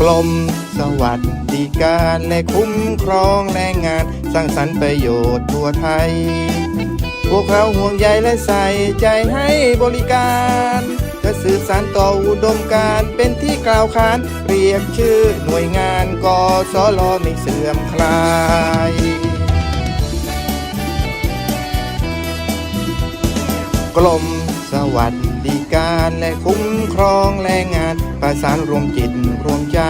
กรมสวัสดิการและคุ้มครองแรงงาน สร้างสรรค์ประโยชน์ทั่วไทย พวกเราห่วงใยและใส่ใจให้บริการจะสื่อสารต่ออุดมการเป็นที่กล่าวขาน เรียกชื่อหน่วยงานกสลไม่เสื่อมคลายกรมสวัสดิการและคุ้มครองแรงงาน ประสานรวมจิตรวมใจ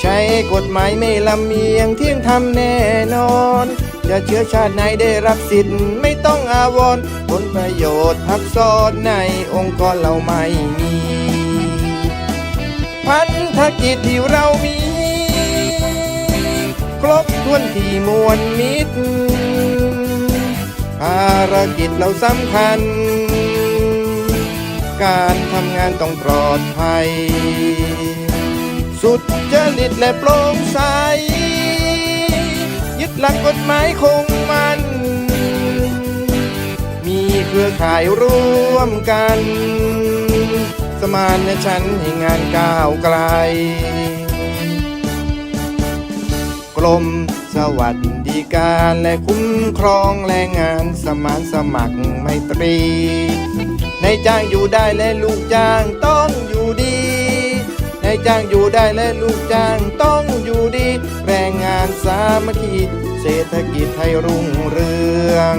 ใช้กฎหมายไม่ลำเอียงเที่ยงธรรมแน่นอน จะเชื้อชาติไหนได้รับสิทธิ์ไม่ต้องอาวรณ์ผลประโยชน์ทับซ้อนในองค์กรเราไม่มี พันธกิจที่เรามี ครบถ้วนที่มวลมิตรภารกิจเราสำคัญ การทำงานต้องปลอดภัย สุดจริตและโปร่งใส ยึดหลักกฎหมายคงมัน มีเครือข่ายร่วมกัน สมานฉันให้งานก้าวไกลกรมสวัสดิการและคุ้มครองแรงงานสมานสมัครไมตรี นายจ้างอยู่ได้และลูกจ้างต้องอยู่ดีนายจ้างอยู่ได้และลูกจ้างต้องอยู่ดี แรงงานสามัคคีเศรษฐกิจไทยรุ่งเรือง